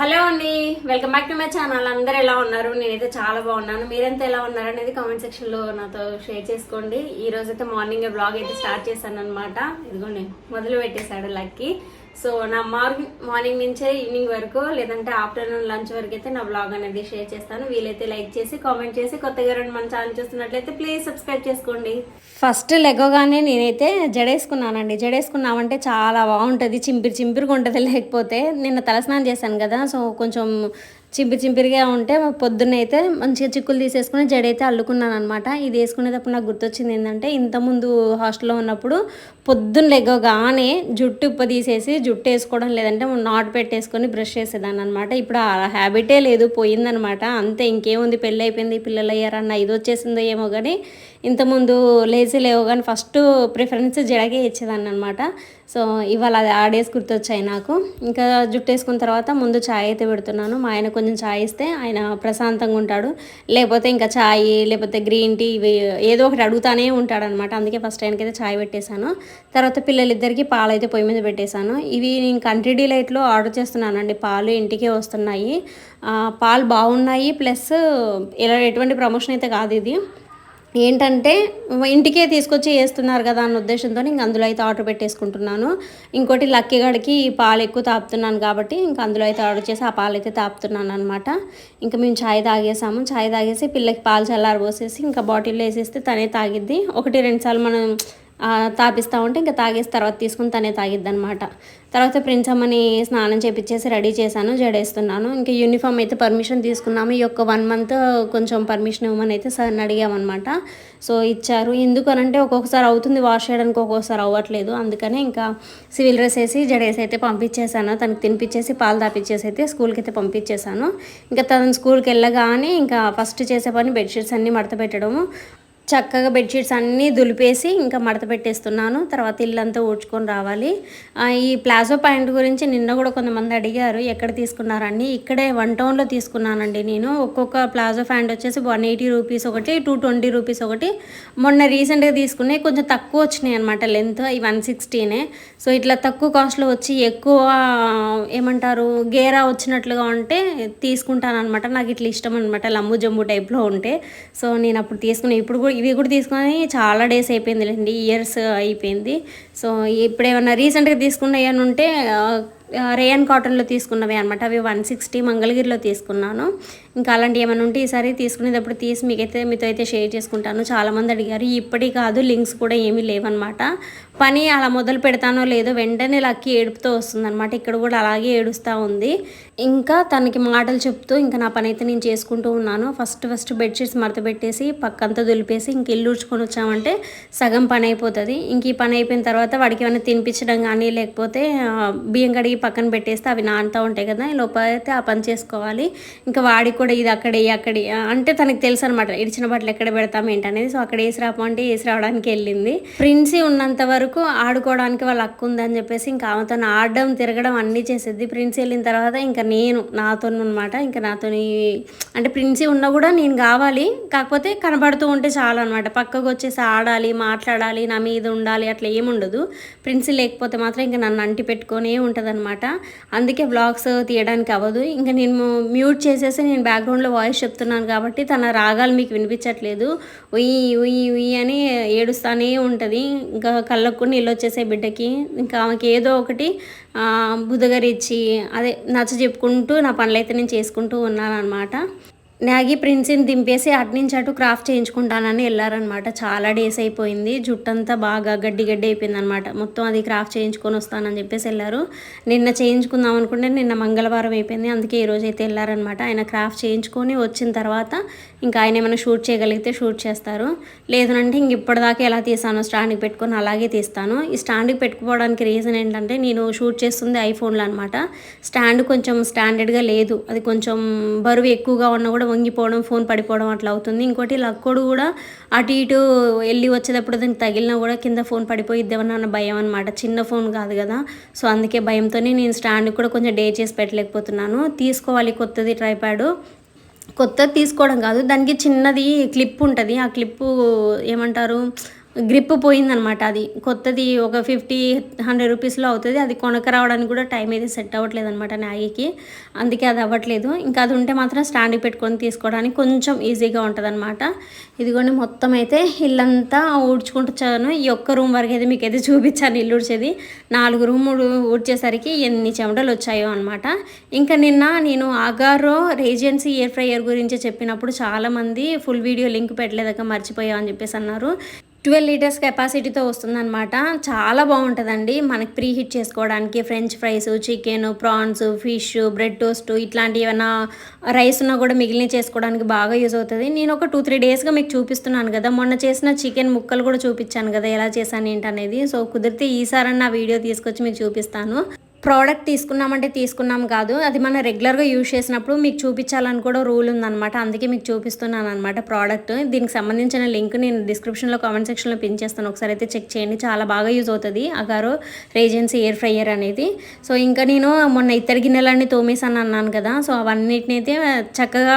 Hello అండి welcome back to my channel. అందరూ ఎలా ఉన్నారు? నేనైతే చాలా బాగున్నాను. మీరంతా ఎలా ఉన్నారు అనేది కామెంట్ సెక్షన్లో నాతో షేర్ చేసుకోండి. ఈ రోజు అయితే మార్నింగ్ బ్లాగ్ అయితే స్టార్ట్ చేశాను అనమాట ఇదిగోండి మొదలు పెట్టేశాడు లక్కీ. సో నా మార్నింగ్ మార్నింగ్ నుంచే ఈవినింగ్ వరకు లేదంటే ఆఫ్టర్నూన్ లంచ్ వరకు అయితే నా బ్లాగ్ అనేది షేర్ చేస్తాను. వీలైతే లైక్ చేసి కామెంట్ చేసి కొత్తగా రెండు మన ఛానల్ చూస్తున్నట్లయితే ప్లీజ్ సబ్స్క్రైబ్ చేసుకోండి. ఫస్ట్ లెగోగానే నేనైతే జడేసుకున్నానండి. జడేసుకున్నామంటే చాలా బాగుంటుంది. చింపిరి చింపిరిగా ఉంటుంది. లేకపోతే నిన్న తలస్నానం చేశాను కదా సో కొంచెం చింపి చింపిరిగా ఉంటే పొద్దున్న అయితే మంచిగా చిక్కులు తీసేసుకుని జడైతే అల్లుకున్నాను అనమాట ఇది వేసుకునేటప్పుడు నాకు గుర్తొచ్చింది ఏంటంటే ఇంతకుముందు హాస్టల్లో ఉన్నప్పుడు పొద్దున్న లెగ్గగానే జుట్టు ఉప్ప తీసేసి జుట్టు వేసుకోవడం లేదంటే నాట్ పెట్టేసుకొని బ్రష్ చేసేదాన్ని అనమాట ఇప్పుడు ఆ హ్యాబిటే లేదు పోయిందనమాట అంతే ఇంకేముంది పెళ్ళి అయిపోయింది పిల్లలు అయ్యారన్న ఇది వచ్చేసిందో ఏమో కానీ ఇంతకుముందు లేచి లేవు కానీ ఫస్ట్ ప్రిఫరెన్స్ జడకే ఇచ్చేదాన్ని అనమాట సో ఇవాళ అది ఆ డేస్ గుర్తొచ్చాయి నాకు. ఇంకా జుట్టు వేసుకున్న తర్వాత ముందు ఛాయ్ అయితే పెడుతున్నాను. మా ఆయన కొంచెం ఛాయ్ ఇస్తే ఆయన ప్రశాంతంగా ఉంటాడు. లేకపోతే ఇంకా ఛాయ్ లేకపోతే గ్రీన్ టీ ఇవి ఏదో ఒకటి అడుగుతానే ఉంటాడు అనమాట అందుకే ఫస్ట్ ఆయనకైతే ఛాయ్ పెట్టేశాను. తర్వాత పిల్లలిద్దరికి పాలు అయితే పొయ్యి మీద పెట్టేశాను. ఇవి నేను కంట్రీ డిలైట్లో ఆర్డర్ చేస్తున్నానండి. పాలు ఇంటికే వస్తున్నాయి. పాలు బాగున్నాయి. ప్లస్ ఇలా ఎటువంటి ప్రమోషన్ అయితే కాదు ఇది. ఏంటంటే ఇంటికే తీసుకొచ్చి వేస్తున్నారు కదా అన్న ఉద్దేశంతో ఇంక అందులో అయితే ఆర్డర్ పెట్టేసుకుంటున్నాను. ఇంకోటి లక్కీగడికి ఈ పాలు ఎక్కువ తాపుతున్నాను కాబట్టి ఇంక అందులో అయితే ఆర్డర్ చేసి ఆ పాలు అయితే తాపుతున్నాను అనమాట ఇంకా మేము ఛాయ్ తాగేసాము. ఛాయ్ తాగేసి పిల్లకి పాలు చల్లారు పోసేసి ఇంకా బాటిల్లో వేసేస్తే తనే తాగిద్ది. ఒకటి రెండు సార్లు మనం తాపిస్తూ ఉంటే ఇంకా తాగేసి తర్వాత తీసుకుని తనే తాగిద్ది అనమాట తర్వాత ప్రిన్స్ అమ్మని స్నానం చేపించేసి రెడీ చేశాను జడేస్తున్నాను. ఇంకా యూనిఫామ్ అయితే పర్మిషన్ తీసుకున్నాము. ఈ యొక్క వన్ మంత్ కొంచెం పర్మిషన్ ఇవ్వమని అయితే సార్ని అడిగామన్నమాట. సో ఇచ్చారు. ఎందుకనంటే ఒక్కొక్కసారి అవుతుంది వాష్ చేయడానికి ఒక్కొక్కసారి అవ్వట్లేదు. అందుకనే ఇంకా సివిల్ డ్రెస్ వేసి జడేసి అయితే పంపించేశాను. తనకు తినిపించేసి పాలు తాపించేసి అయితే స్కూల్కి అయితే పంపించేశాను. ఇంకా తను స్కూల్కి వెళ్ళగానే ఇంకా ఫస్ట్ చేసే పని బెడ్షీట్స్ అన్నీ మడత పెట్టడము. చక్కగా బెడ్షీట్స్ అన్నీ దులిపేసి ఇంకా మడత పెట్టేస్తున్నాను. తర్వాత ఇల్లంతా ఊడ్చుకొని రావాలి. ఈ ప్లాజో ప్యాంట్ గురించి నిన్న కూడా కొంతమంది అడిగారు ఎక్కడ తీసుకున్నారని. ఇక్కడే వన్ టౌన్లో తీసుకున్నానండి నేను. ఒక్కొక్క ప్లాజో ప్యాంట్ వచ్చేసి వన్ ఎయిటీ రూపీస్ ఒకటి టూ ట్వంటీ రూపీస్ ఒకటి. మొన్న రీసెంట్గా తీసుకున్నాయి కొంచెం తక్కువ వచ్చినాయి అనమాట లెంత్ ఈ వన్ సిక్స్టీనే. సో ఇట్లా తక్కువ కాస్ట్లో వచ్చి ఎక్కువ ఏమంటారు గేరా వచ్చినట్లుగా ఉంటే తీసుకుంటాను అనమాట నాకు ఇట్లా ఇష్టం అనమాట లమ్ము జమ్ము టైప్లో ఉంటే. సో నేను అప్పుడు తీసుకున్నాను ఇప్పుడు కూడా ఇవి కూడా తీసుకొని చాలా డేస్ అయిపోయింది లేండి ఇయర్స్ అయిపోయింది. సో ఇప్పుడు ఏమన్నా రీసెంట్గా తీసుకున్న ఏమైనా ఉంటే రేయన్ కాటన్లో తీసుకున్నవి అనమాట అవి వన్ సిక్స్టీ మంగళగిరిలో తీసుకున్నాను. ఇంకా అలాంటి ఏమైనా ఉంటే ఈసారి తీసుకునేటప్పుడు తీసి మీకైతే మీతో అయితే షేర్ చేసుకుంటాను. చాలామంది అడిగారు ఇప్పటి కాదు లింక్స్ కూడా ఏమీ లేవన్నమాట. పని అలా మొదలు పెడతానో లేదో వెంటనే లక్కీ ఏడుపుతో వస్తుందన్నమాట. ఇక్కడ కూడా అలాగే ఏడుస్తూ ఉంది. ఇంకా తనకి మాటలు చెప్తూ ఇంకా నా పని అయితే నేను చేసుకుంటూ ఉన్నాను. ఫస్ట్ ఫస్ట్ బెడ్షీట్స్ మడతపెట్టేసి పక్కంతా దులిపేసి ఇంక ఇల్లు ఊడ్చుకొని వచ్చామంటే సగం పని అయిపోతుంది. ఇంక ఈ పని అయిపోయిన తర్వాత వాడికి ఏమైనా తినిపించడం కానీ లేకపోతే బియ్యం కడిగి పక్కన పెట్టేస్తే అవి నానుతూ ఉంటాయి కదా ఈ లోపల అయితే ఆ పని చేసుకోవాలి. ఇంకా వాడికి కూడా ఇది అక్కడే అక్కడే అంటే తనకి తెలుసు అనమాట ఇడిచిన బట్టలు ఎక్కడ పెడతాం ఏంటనేది సో అక్కడ వేసి రాపమంటే వేసి రావడానికి వెళ్ళింది. ప్రిన్సీ ఉన్నంత వరకు ఆడుకోవడానికి వాళ్ళ హక్కు ఉందని చెప్పేసి ఇంకా ఆమెతో ఆడడం తిరగడం అన్నీ చేసేది. ప్రిన్సీ వెళ్ళిన తర్వాత ఇంకా నేను నాతో అనమాట ఇంకా నాతో అంటే ప్రిన్సీ ఉన్నా కూడా నేను కావాలి. కాకపోతే కనబడుతూ ఉంటే చాలు అనమాట పక్కకు వచ్చేసి ఆడాలి మాట్లాడాలి నా మీద ఉండాలి అట్లా ఏముండదు ప్రిన్సీ లేకపోతే మాత్రం ఇంకా నన్ను అంటి పెట్టుకొనే ఉంటుంది అనమాట అందుకే బ్లాగ్స్ తీయడానికి అవ్వదు. ఇంకా నేను మ్యూట్ చేసేసి నేను బ్యాక్గ్రౌండ్లో వాయిస్ చెప్తున్నాను కాబట్టి తన రాగాలు మీకు వినిపించట్లేదు. ఉయ్యి ఉయ్యి ఉయ్యి అని ఏడుస్తానే ఉంటుంది. ఇంకా కళ్ళకు నీళ్ళు వచ్చేసే బిడ్డకి. ఇంకా ఆమెకి ఏదో ఒకటి బుధగరిచ్చి అదే నచ్చ చెప్పుకుంటూ నా పనులైతే నేను చేసుకుంటూ ఉన్నాను అనమాట నాగి ప్రిన్స్ని దింపేసి అటు నుంచి అటు క్రాఫ్ట్ చేయించుకుంటానని వెళ్ళారనమాట. చాలా డేస్ అయిపోయింది. జుట్టంతా బాగా గడ్డి గడ్డి అయిపోయింది అనమాట మొత్తం అది క్రాఫ్ట్ చేయించుకొని వస్తానని చెప్పేసి వెళ్ళారు. నిన్న చేయించుకుందాం అనుకుంటే నిన్న మంగళవారం అయిపోయింది. అందుకే ఈరోజు రోజు అయితే వెళ్ళారనమాట. ఆయన క్రాఫ్ట్ చేయించుకొని వచ్చిన తర్వాత ఇంకా ఆయన ఏమైనా షూట్ చేయగలిగితే షూట్ చేస్తారు. లేదంటే ఇంక ఇప్పటిదాకా ఎలా తీసానో స్టాండ్కి పెట్టుకొని అలాగే తీస్తాను. ఈ స్టాండ్కి పెట్టుకోవడానికి రీజన్ ఏంటంటే నేను షూట్ చేస్తుంది ఐఫోన్లో అనమాట. స్టాండ్ కొంచెం స్టాండర్డ్గా లేదు. అది కొంచెం బరువు ఎక్కువగా ఉన్నా కూడా వంగిపోవడం ఫోన్ పడిపోవడం అట్లా అవుతుంది. ఇంకోటి లక్కోడు కూడా అటు ఇటు వెళ్ళి వచ్చేటప్పుడు దానికి తగిలినా కూడా కింద ఫోన్ పడిపోయిద్దామని అన్న భయం అనమాట చిన్న ఫోన్ కాదు కదా. సో అందుకే భయంతోనే నేను స్టాండ్ కూడా కొంచెం డే చేసి పెట్టలేకపోతున్నాను. తీసుకోవాలి కొత్తది ట్రైప్యాడ్. కొత్తది తీసుకోవడం కాదు. దానికి చిన్నది క్లిప్ ఉంటుంది. ఆ క్లిప్పు ఏమంటారు? గ్రిప్ పోయిందనమాట అది. కొత్తది ఒక ఫిఫ్టీ హండ్రెడ్ రూపీస్లో అవుతుంది. అది కొనక రావడానికి కూడా టైం అయితే సెట్ అవ్వట్లేదు అనమాట నాగికి అందుకే అది అవ్వట్లేదు. ఇంకా అది ఉంటే మాత్రం స్టాండ్కి పెట్టుకొని తీసుకోవడానికి కొంచెం ఈజీగా ఉంటుంది అనమాట ఇదిగోండి మొత్తం అయితే ఇల్లంతా ఊడ్చుకుంటున్నాను. ఈ ఒక్క రూమ్ వరకు అయితే మీకు అయితే చూపించాను ఇల్లు ఊడ్చేది. నాలుగు రూములు ఊడ్చేసరికి ఎన్ని చెమటలు వచ్చాయో అనమాట. ఇంకా నిన్న నేను ఆగారో రేజెన్సీ ఎయిర్ ఫ్రైయర్ గురించి చెప్పినప్పుడు చాలామంది ఫుల్ వీడియో లింక్ పెట్టలేదక మర్చిపోయావు అని చెప్పేసి అన్నారు. ట్వెల్వ్ లీటర్స్ కెపాసిటీతో వస్తుందన్నమాట. చాలా బాగుంటుందండి. మనకి ప్రీ హీట్ చేసుకోవడానికి french fries chicken prawns fish bread toast ఇట్లాంటి ఏమైనా రైస్ ఉన్నా కూడా మిగిలిన చేసుకోవడానికి బాగా యూజ్ అవుతుంది. నేను ఒక టూ త్రీ డేస్గా మీకు చూపిస్తున్నాను కదా. మొన్న చేసిన చికెన్ ముక్కలు కూడా చూపించాను కదా ఎలా చేశాను ఏంటనేది. సో కుదిరితే ఈసారన్నా వీడియో తీసుకొచ్చి మీకు చూపిస్తాను. ప్రోడక్ట్ తీసుకున్నామంటే తీసుకున్నాం కాదు. అది మనం రెగ్యులర్గా యూజ్ చేసినప్పుడు మీకు చూపించాలని కూడా రూల్ ఉందన్నమాట. అందుకే మీకు చూపిస్తున్నాను అనమాట ప్రోడక్ట్. దీనికి సంబంధించిన లింక్ నేను డిస్క్రిప్షన్లో కామెంట్ సెక్షన్లో పిన్ చేస్తాను. ఒకసారి అయితే చెక్ చేయండి. చాలా బాగా యూజ్ అవుతుంది అగారో రేజెన్సీ ఎయిర్ ఫ్రైయర్ అనేది. సో ఇంకా నేను మొన్న ఇతర గిన్నెలన్నీ తోమేసాను అన్నాను కదా. సో అవన్నిటిని అయితే చక్కగా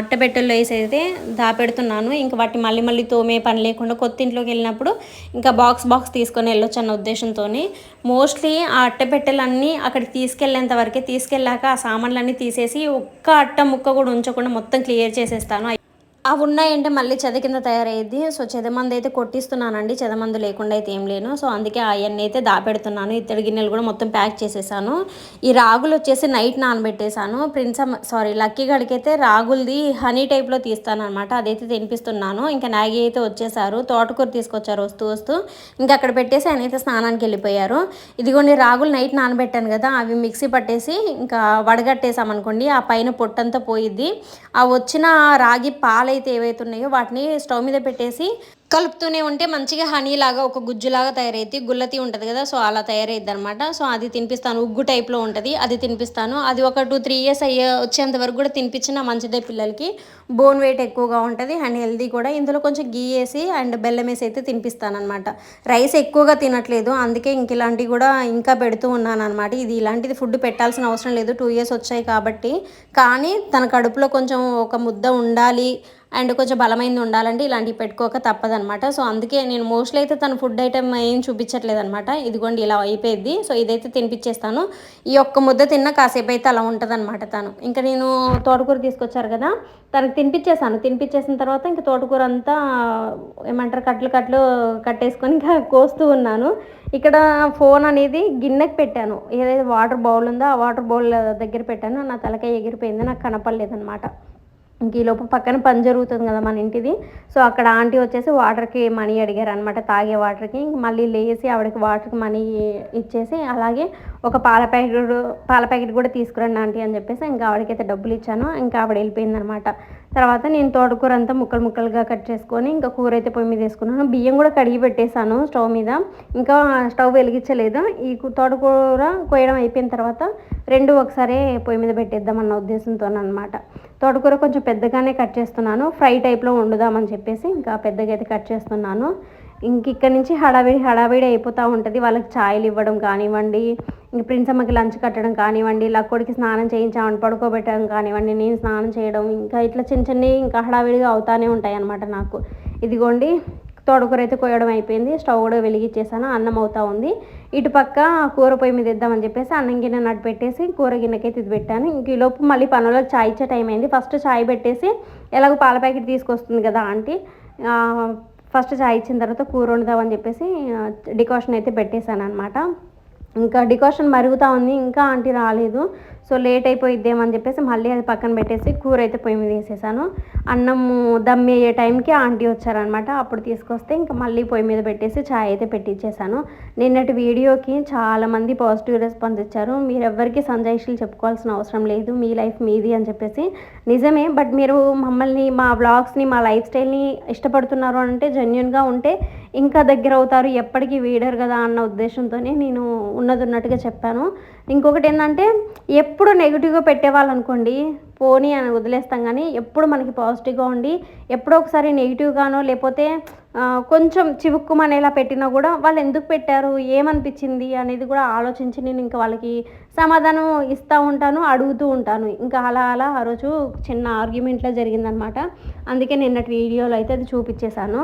అట్టబెట్టెల్లో వేసి అయితే దాపెడుతున్నాను. ఇంకా వాటిని మళ్ళీ మళ్ళీ తోమే పని లేకుండా కొత్త ఇంట్లోకి వెళ్ళినప్పుడు ఇంకా బాక్స్ బాక్స్ తీసుకొని వెళ్ళొచ్చు అన్న ఉద్దేశంతో మోస్ట్లీ ఆ కట్టెలన్నీ అక్కడికి తీసుకెళ్ళేంత వరకే తీసుకెళ్ళాక ఆ సామాన్లన్నీ తీసేసి ఒక్క అట్ట ముక్క కూడా ఉంచకుండా మొత్తం క్లియర్ చేసేస్తాను. అవి ఉన్నాయంటే మళ్ళీ చెద కింద తయారయ్యేది సో చెదమంది అయితే కొట్టిస్తున్నానండి. చెదమందు లేకుండా అయితే ఏం లేను. సో అందుకే అవన్నీ అయితే దాపెడుతున్నాను. ఇత్తడి గిన్నెలు కూడా మొత్తం ప్యాక్ చేసేసాను. ఈ రాగులు వచ్చేసి నైట్ నానబెట్టేశాను. ప్రిన్స్ సారీ లక్కీ గడికైతే రాగులది హనీ టైప్లో తీస్తాను అనమాట అదైతే తినిపిస్తున్నాను. ఇంకా నాగి అయితే వచ్చేసారు. తోటకూర తీసుకొచ్చారు వస్తూ వస్తూ. ఇంకా అక్కడ పెట్టేసి ఆయన అయితే స్నానానికి వెళ్ళిపోయారు. ఇదిగోండి రాగులు నైట్ నానబెట్టాను కదా. అవి మిక్సీ పట్టేసి ఇంకా వడగట్టేసామనుకోండి ఆ పైన పొట్టంతా పోయిద్ది. ఆ వచ్చిన రాగి పాలు పాలైతే ఏవైతే ఉన్నాయో వాటిని స్టవ్ మీద పెట్టేసి కలుపుతూనే ఉంటే మంచిగా హనీ లాగా ఒక గుజ్జులాగా తయారైద్ది గుల్లతి ఉంటుంది కదా సో అలా తయారైద్ది అనమాట సో అది తినిపిస్తాను ఉగ్గు టైప్లో ఉంటుంది అది తినిపిస్తాను. అది ఒక టూ త్రీ ఇయర్స్ అయ్యే వచ్చేంత వరకు కూడా తినిపించిన మంచిదే పిల్లలకి. బోన్ వెయిట్ ఎక్కువగా ఉంటుంది అండ్ హెల్దీ కూడా. ఇందులో కొంచెం గీ వేసి అండ్ బెల్లం వేసి అయితే తినిపిస్తాను అనమాట రైస్ ఎక్కువగా తినట్లేదు అందుకే ఇంక ఇలాంటివి కూడా ఇంకా పెడుతూ ఉన్నాను అనమాట ఇది ఇలాంటిది ఫుడ్ పెట్టాల్సిన అవసరం లేదు టూ ఇయర్స్ వచ్చాయి కాబట్టి. కానీ తన కడుపులో కొంచెం ఒక ముద్ద ఉండాలి అండ్ కొంచెం బలమైంది ఉండాలంటే ఇలాంటివి పెట్టుకోక తప్పదనమాట సో అందుకే నేను మోస్ట్లీ అయితే తన ఫుడ్ ఐటమ్ ఏం చూపించట్లేదు అనమాట ఇదిగోండి ఇలా అయిపోయింది. సో ఇదైతే తినిపించేస్తాను ఈ ఒక్క ముద్ద తిన్న కాసేపు అయితే అలా ఉంటుంది తను. ఇంకా నేను తోటకూర తీసుకొచ్చారు కదా తనకు తినిపించేసాను తినిపించేసిన తర్వాత ఇంకా తోటకూర అంతా ఏమంటారు కట్లు కట్లు కట్టేసుకొని ఇంకా కోస్తూ ఉన్నాను. ఇక్కడ ఫోన్ అనేది గిన్నెకి పెట్టాను. ఏదైతే వాటర్ బౌల్ ఉందో ఆ వాటర్ బౌల్ దగ్గర పెట్టాను. నా తలకాయ ఎగిరిపోయింది నాకు కనపడలేదన్నమాట. ఇంక ఈ పక్కన పని జరుగుతుంది కదా మన ఇంటిది. సో అక్కడ ఆంటీ వచ్చేసి వాటర్కి మనీ అడిగారు అనమాట తాగే వాటర్కి. ఇంక మళ్ళీ లేసి ఆవిడకి వాటర్కి మనీ ఇచ్చేసి అలాగే ఒక పాల ప్యాకెట్ పాల ప్యాకెట్ కూడా తీసుకురండి ఆంటీ అని చెప్పేసి ఇంకా ఆవిడకైతే డబ్బులు ఇచ్చాను. ఇంకా ఆవిడ వెళ్ళిపోయింది అనమాట తర్వాత నేను తోటకూర అంతా ముక్కలు ముక్కలుగా కట్ చేసుకొని ఇంకా కూర అయితే పొయ్యి మీద వేసుకున్నాను. బియ్యం కూడా కడిగి పెట్టేశాను స్టవ్ మీద. ఇంకా స్టవ్ వెలిగించలేదు. ఈ తోటకూర కోయడం అయిపోయిన తర్వాత రెండు ఒకసారి పొయ్యి మీద పెట్టేద్దామన్న ఉద్దేశంతో అనమాట తోటకూర కొంచెం పెద్దగానే కట్ చేస్తున్నాను. ఫ్రై టైప్లో వండుదామని చెప్పేసి ఇంకా పెద్దగా అయితే కట్ చేస్తున్నాను. ఇంక ఇక్కడ నుంచి హడావిడి హడావిడి అయిపోతూ ఉంటుంది. వాళ్ళకి ఛాయలు ఇవ్వడం కానివ్వండి ఇంక ప్రిన్స్ అమ్మకి లంచ్ కట్టడం కానివ్వండి లక్కోడికి స్నానం చేయించామని పడుకోబెట్టడం కానివ్వండి నేను స్నానం చేయడం ఇంకా ఇట్లా చిన్న చిన్నవి ఇంకా హడావిడిగా అవుతానే ఉంటాయి అన్నమాట నాకు. ఇదిగోండి తోడకూర అయితే కోయడం అయిపోయింది. స్టవ్ కూడా వెలిగించేసాను. అన్నం అవుతా ఉంది. ఇటు పక్క కూర పొయ్యి మీద ఇద్దామని చెప్పేసి అన్నం గిన్నె నటు పెట్టేసి కూర గిన్నెకైతే ఇది పెట్టాను. ఇంక ఈలోపు మళ్ళీ పనుల్లో చాయ్ ఇచ్చే టైం అయింది. ఫస్ట్ చాయ్ పెట్టేసి ఎలాగో పాల ప్యాకెట్ తీసుకొస్తుంది కదా ఆంటీ ఫస్ట్ చాయ్ ఇచ్చిన తర్వాత కూర వండుదామని చెప్పేసి డికాషన్ అయితే పెట్టేశాను అనమాట ఇంకా డికాషన్ మరుగుతూ ఉంది. ఇంకా ఆంటీ రాలేదు. సో లేట్ అయిపోయిద్దేమని చెప్పేసి మళ్ళీ అది పక్కన పెట్టేసి కూర అయితే పొయ్యి మీద వేసేసాను. అన్నం దమ్ అయ్యే టైంకి ఆంటీ వచ్చారనమాట అప్పుడు తీసుకొస్తే ఇంకా మళ్ళీ పొయ్యి మీద పెట్టేసి ఛాయ్ అయితే పెట్టించేసాను నిన్నటి వీడియోకి చాలామంది పాజిటివ్ రెస్పాన్స్ ఇచ్చారు. మీరు సంజాయిషులు చెప్పుకోవాల్సిన అవసరం లేదు. మీ లైఫ్ మీది అని చెప్పేసి. నిజమే బట్ మీరు మమ్మల్ని మా వ్లాగ్స్ని మా లైఫ్ స్టైల్ని ఇష్టపడుతున్నారు అంటే జెన్యున్గా ఉంటే ఇంకా దగ్గర అవుతారు ఎప్పటికీ వీడరు కదా అన్న ఉద్దేశంతోనే నేను ఉన్నది ఉన్నట్టుగా చెప్పాను. ఇంకొకటి ఏంటంటే ఎప్పుడు నెగిటివ్గా పెట్టేవాళ్ళు అనుకోండి పోనీ అని వదిలేస్తాం కానీ ఎప్పుడు మనకి పాజిటివ్గా ఉండి ఎప్పుడో ఒకసారి నెగిటివ్గానో లేకపోతే కొంచెం చివుక్కుమనేలా పెట్టినా కూడా వాళ్ళు ఎందుకు పెట్టారు ఏమనిపించింది అనేది కూడా ఆలోచించి నేను ఇంకా వాళ్ళకి సమాధానం ఇస్తూ ఉంటాను అడుగుతూ ఉంటాను. ఇంకా అలా అలా ఆ రోజు చిన్న ఆర్గ్యుమెంట్లో జరిగిందనమాట. అందుకే నిన్నటి వీడియోలో అయితే అది చూపించేశాను.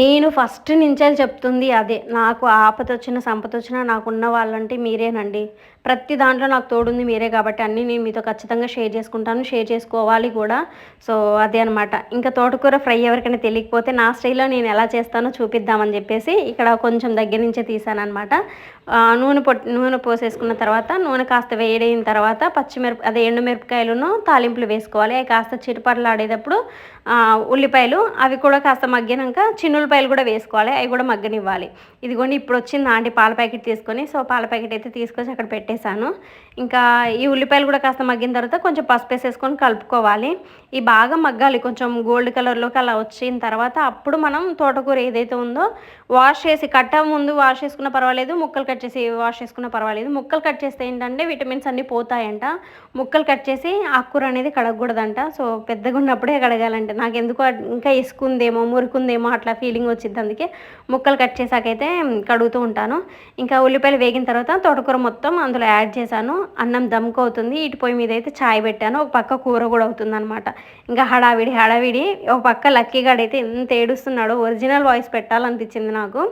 నేను ఫస్ట్ నుంచే చెప్తుంది అదే నాకు ఆపద వచ్చిన సంపద వచ్చినా నాకు ఉన్న వాళ్ళంటే మీరేనండి. ప్రతి దాంట్లో నాకు తోడుంది మీరే కాబట్టి అన్నీ నేను మీతో ఖచ్చితంగా షేర్ చేసుకుంటాను షేర్ చేసుకోవాలి కూడా. సో అదే అనమాట ఇంకా తోటకూర ఫ్రై ఎవరికైనా తెలియకపోతే నా స్టైల్లో నేను ఎలా చేస్తానో చూపిద్దామని చెప్పేసి ఇక్కడ కొంచెం దగ్గర నుంచే తీసాను అనమాట నూనె పొట్ నూనె పోసేసుకున్న తర్వాత నూనె కాస్త వేడైన తర్వాత పచ్చిమిరప అదే ఎండుమిరపకాయలను తాలింపులు వేసుకోవాలి. అవి కాస్త చిరుపడలాడేటప్పుడు ఉల్లిపాయలు అవి కూడా కాస్త మగ్గినాక చిన్నులపాయలు కూడా వేసుకోవాలి. అవి కూడా మగ్గనివ్వాలి. ఇదిగోండి ఇప్పుడు వచ్చింది ఆంటీ పాల ప్యాకెట్ తీసుకొని సో పాల ప్యాకెట్ అయితే తీసుకొచ్చి అక్కడ పెట్టేశాను ఇంకా ఈ ఉల్లిపాయలు కూడా కాస్త మగ్గిన తర్వాత కొంచెం పసుపు వేసేసుకొని కలుపుకోవాలి. ఈ బాగా మగ్గాలి కొంచెం గోల్డ్ కలర్లోకి అలా వచ్చిన తర్వాత అప్పుడు మనం తోటకూర ఏదైతే ఉందో వాష్ చేసి కట్ట ముందు వాష్ చేసుకున్న పర్వాలేదు ముక్కలు కట్ చేసి వాష్ చేసుకున్న పర్వాలేదు. ముక్కలు కట్ చేస్తే ఏంటంటే విటమిన్స్ అన్నీ పోతాయంట. ముక్కలు కట్ చేసి ఆకుకూర అనేది కడగకూడదంట. సో పెద్దగా ఉన్నప్పుడే కడగాలంట. నాకు ఎందుకో ఇంకా ఇసుకుందేమో మురుకుందేమో అట్లా ఫీలింగ్ వచ్చింది అందుకే ముక్కలు కట్ చేసాకైతే కడుగుతూ ఉంటాను. ఇంకా ఉల్లిపాయలు వేగిన తర్వాత తోటకూర మొత్తం అందులో యాడ్ చేశాను. అన్నం దమ్కు అవుతుంది ఇటు పొయ్యి మీద అయితే చాయ్ పెట్టాను. ఒక పక్క కూర కూడా అవుతుంది అనమాట ఇంకా హడావిడి హడావిడి. ఒక పక్క లక్కీగాడైతే ఎంత ఏడుస్తున్నాడో. ఒరిజినల్ వాయిస్ పెట్టాలనిపించింది నాకు.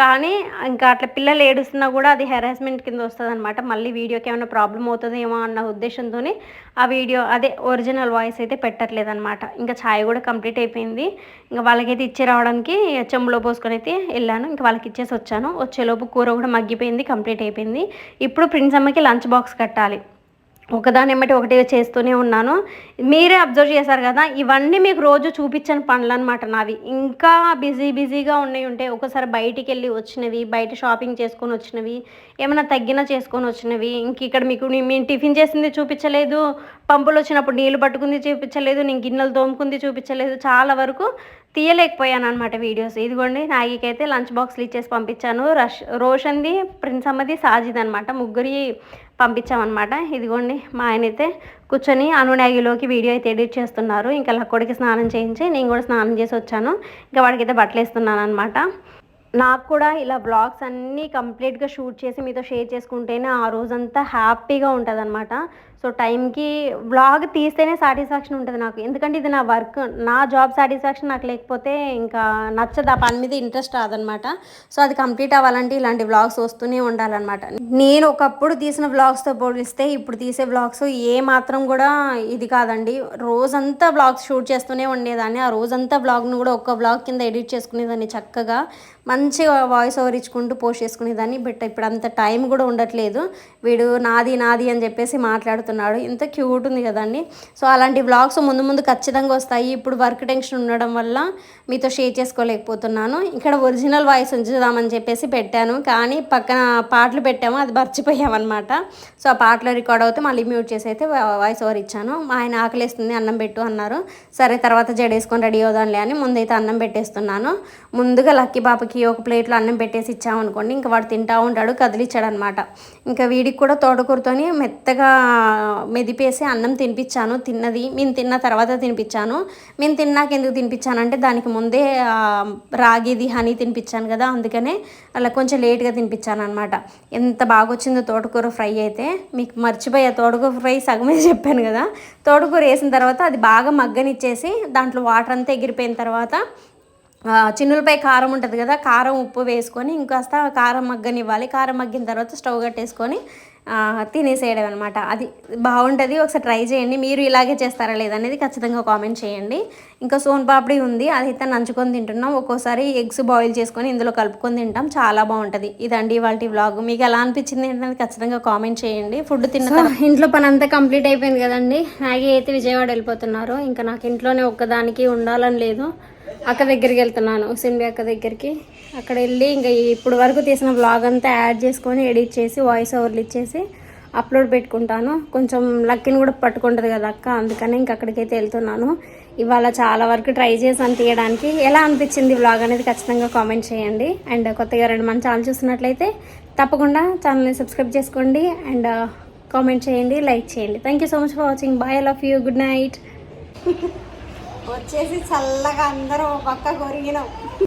కానీ ఇంకా అట్లా పిల్లలు ఏడుస్తున్నా కూడా అది హెరాస్మెంట్ కింద వస్తుంది అనమాట మళ్ళీ వీడియోకి ఏమైనా ప్రాబ్లం అవుతుందేమో అన్న ఉద్దేశంతో ఆ వీడియో అదే ఒరిజినల్ వాయిస్ అయితే పెట్టట్లేదు అనమాట ఇంకా ఛాయ్ కూడా కంప్లీట్ అయిపోయింది. ఇంకా వాళ్ళకైతే ఇచ్చి రావడానికి చెంబులో పోసుకొని అయితే వెళ్ళాను. ఇంకా వాళ్ళకి ఇచ్చేసి వచ్చాను. వచ్చేలోపు కూర కూడా మగ్గిపోయింది కంప్లీట్ అయిపోయింది. ఇప్పుడు ప్రిన్స్ అమ్మకి లంచ్ బాక్స్ కట్టాలి. ఒకదాని ఎమ్మటి ఒకటి చేస్తూనే ఉన్నాను. మీరే అబ్జర్వ్ చేశారు కదా ఇవన్నీ మీకు రోజు చూపించని పనులు అనమాట నావి. ఇంకా బిజీ బిజీగా ఉన్నాయి ఉంటే ఒకసారి బయటికి వెళ్ళి వచ్చినవి బయట షాపింగ్ చేసుకొని వచ్చినవి ఏమైనా తగ్గిన చేసుకొని వచ్చినవి ఇంక ఇక్కడ మీకు మేము టిఫిన్ చేసింది చూపించలేదు పంపులు వచ్చినప్పుడు నీళ్ళు పట్టుకుంది చూపించలేదు నేను గిన్నెలు తోముకుంది చూపించలేదు చాలా వరకు తీయలేకపోయాను అనమాట వీడియోస్. ఇదిగోండి నాగికైతే లంచ్ బాక్స్లు ఇచ్చేసి పంపించాను. రష్ రోషన్ది ప్రిన్స్ అమ్మది సాజిద్ అనమాట ముగ్గురి పంపించామన్నమాట. ఇదిగోండి మా ఆయన అయితే కూర్చొని అనునాగిలోకి వీడియో అయితే ఎడిట్ చేస్తున్నారు. ఇంకా లక్కోడికి స్నానం చేయించి నేను కూడా స్నానం చేసి వచ్చాను. ఇంకా వాడికైతే బట్టలు వేస్తున్నాను అనమాట నాకు కూడా ఇలా బ్లాగ్స్ అన్నీ కంప్లీట్గా షూట్ చేసి మీతో షేర్ చేసుకుంటేనే ఆ రోజంతా హ్యాపీగా ఉంటుంది అనమాట సో టైంకి వ్లాగ్ తీస్తేనే సాటిస్ఫాక్షన్ ఉంటుంది నాకు. ఎందుకంటే ఇది నా వర్క్ నా జాబ్ సాటిస్ఫాక్షన్ నాకు లేకపోతే ఇంకా నచ్చదు. ఆ పని మీద ఇంట్రెస్ట్ రాదనమాట. సో అది కంప్లీట్ అవ్వాలంటే ఇలాంటి వ్లాగ్స్ వస్తూనే ఉండాలన్నమాట. నేను ఒకప్పుడు తీసిన వ్లాగ్స్తో పోలిస్తే ఇప్పుడు తీసే వ్లాగ్స్ ఏ మాత్రం కూడా ఇది కాదండి. రోజంతా బ్లాగ్స్ షూట్ చేస్తూనే ఉండేదాన్ని. ఆ రోజంతా వ్లాగ్ను కూడా ఒక్క వ్లాగ్ కింద ఎడిట్ చేసుకునేదాన్ని చక్కగా. మంచిగా వాయిస్ ఓవర్ ఇచ్చుకుంటూ పోస్ట్ చేసుకునేదాన్ని బట్ ఇప్పుడు అంత టైం కూడా ఉండట్లేదు. వీడు నాది నాది అని చెప్పేసి మాట్లాడుతున్నాడు. ఇంత క్యూట్ ఉంది కదండి సో అలాంటి వ్లాగ్స్ ముందు ముందు ఖచ్చితంగా వస్తాయి. ఇప్పుడు వర్క్ టెన్షన్ ఉండడం వల్ల మీతో షేర్ చేసుకోలేకపోతున్నాను. ఇక్కడ ఒరిజినల్ వాయిస్ ఉంచుదామని చెప్పేసి పెట్టాను. కానీ పక్కన పాటలు పెట్టాము అది మర్చిపోయామన్నమాట. సో ఆ పాటలు రికార్డ్ అవుతే మళ్ళీ మ్యూట్ చేసి అయితే వాయిస్ ఓవర్ ఇచ్చాను. మా ఆయన ఆకలిస్తుంది అన్నం పెట్టు అన్నారు. సరే తర్వాత జడేసుకొని రెడీ అవుదాంలే అని ముందైతే అన్నం పెట్టేస్తున్నాను. ముందుగా లక్కీ ఒక ప్లేట్లో అన్నం పెట్టేసి ఇచ్చామనుకోండి ఇంకా వాడు తింటా ఉంటాడు కదిలిచ్చాడు అనమాట ఇంకా వీడికి కూడా తోటకూరతోని మెత్తగా మెదిపేసి అన్నం తినిపించాను తిన్నది. మేము తిన్న తర్వాత తినిపించాను మేము తిన్నాక ఎందుకు తినిపించానంటే దానికి ముందే రాగిది హనీ తినిపించాను కదా అందుకనే అలా కొంచెం లేట్గా తినిపించాను అనమాట ఎంత బాగా వచ్చిందో తోటకూర ఫ్రై అయితే. మీకు మర్చిపోయా తోటకూర ఫ్రై సగమే చెప్పాను కదా. తోటకూర వేసిన తర్వాత అది బాగా మగ్గనిచ్చేసి దాంట్లో వాటర్ అంతా ఎగిరిపోయిన తర్వాత చిన్నులపై కారం ఉంటుంది కదా కారం ఉప్పు వేసుకొని ఇంకాస్త కారం మగ్గనివ్వాలి. కారం మగ్గిన తర్వాత స్టవ్ కట్టేసుకొని తినేసేయడం అనమాట అది బాగుంటుంది. ఒకసారి ట్రై చేయండి. మీరు ఇలాగే చేస్తారా లేదనేది ఖచ్చితంగా కామెంట్ చేయండి. ఇంకా సోన్ పాపిడి ఉంది. అది అయితే నంచుకొని తింటున్నాం. ఒక్కోసారి ఎగ్స్ బాయిల్ చేసుకొని ఇందులో కలుపుకొని తింటాం. చాలా బాగుంటుంది. ఇదండి ఇవాళ వ్లాగ్ మీకు ఎలా అనిపించింది ఏంటనేది ఖచ్చితంగా కామెంట్ చేయండి. ఫుడ్ తిన్న ఇంట్లో పని అంతా కంప్లీట్ అయిపోయింది కదండి. మ్యాగీ అయితే విజయవాడ వెళ్ళిపోతున్నారు. ఇంకా నాకు ఇంట్లోనే ఒక్కదానికి ఉండాలని లేదు. అక్క దగ్గరికి వెళ్తున్నాను సింబి అక్క దగ్గరికి. అక్కడ వెళ్ళి ఇంకా ఇప్పుడు వరకు తీసిన వ్లాగ్ అంతా యాడ్ చేసుకొని ఎడిట్ చేసి వాయిస్ ఓవర్లు ఇచ్చేసి అప్లోడ్ పెట్టుకుంటాను. కొంచెం లక్కీని కూడా పట్టుకుంటుంది కదా అక్క అందుకని ఇంక అక్కడికైతే వెళ్తున్నాను. ఇవాళ చాలా వరకు ట్రై చేసాను తీయడానికి. ఎలా అనిపించింది వ్లాగ్ అనేది ఖచ్చితంగా కామెంట్ చేయండి. అండ్ కొత్తగా రెండు మన ఛానల్ చూస్తున్నట్లయితే తప్పకుండా ఛానల్ని సబ్స్క్రైబ్ చేసుకోండి. అండ్ uh, కామెంట్ చేయండి లైక్ చేయండి. Thank you so much for watching bye love you good night వచ్చేసి చల్లగా అందరం ఒక పక్క కొరిగినాం.